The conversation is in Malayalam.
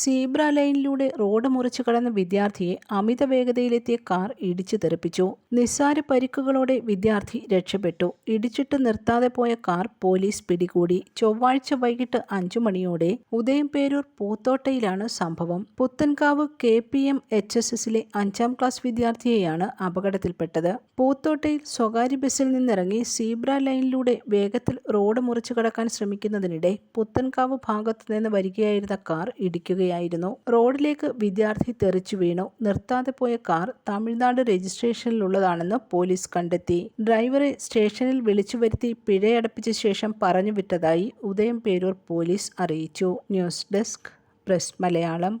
സീബ്ര ലൈനിലൂടെ റോഡ് മുറിച്ചു കടന്ന വിദ്യാർത്ഥിയെ അമിത വേഗതയിലെത്തിയ കാർ ഇടിച്ചു തെറിപ്പിച്ചു. നിസ്സാര പരിക്കുകളോടെ വിദ്യാർത്ഥി രക്ഷപ്പെട്ടു. ഇടിച്ചിട്ട് നിർത്താതെ പോയ കാർ പോലീസ് പിടികൂടി. ചൊവ്വാഴ്ച വൈകിട്ട് അഞ്ചു മണിയോടെ ഉദയംപേരൂർ പൂത്തോട്ടയിലാണ് സംഭവം. Puthenkavu K P M H S എസിലെ അഞ്ചാം ക്ലാസ് വിദ്യാർത്ഥിയെയാണ് അപകടത്തിൽപ്പെട്ടത്. പൂത്തോട്ടയിൽ സ്വകാര്യ ബസ്സിൽ നിന്നിറങ്ങി സീബ്ര ലൈനിലൂടെ വേഗത്തിൽ റോഡ് മുറിച്ചു കടക്കാൻ ശ്രമിക്കുന്നതിനിടെ പുത്തൻകാവ് ഭാഗത്തുനിന്ന് വരികയായിരുന്ന കാർ ഇടിക്കുകയായിരുന്നു. റോഡിലേക്ക് വിദ്യാർത്ഥി തെറിച്ചു വീണു. നിർത്താതെ പോയ കാർ തമിഴ്നാട് രജിസ്ട്രേഷനിലുള്ളതാണെന്ന് പോലീസ് കണ്ടെത്തി. ഡ്രൈവറെ സ്റ്റേഷനിൽ വിളിച്ചു വരുത്തി പിഴയടപ്പിച്ച ശേഷം പറഞ്ഞു വിട്ടതായി ഉദയം പേരൂർ പോലീസ് അറിയിച്ചു. News desk press Malayalam.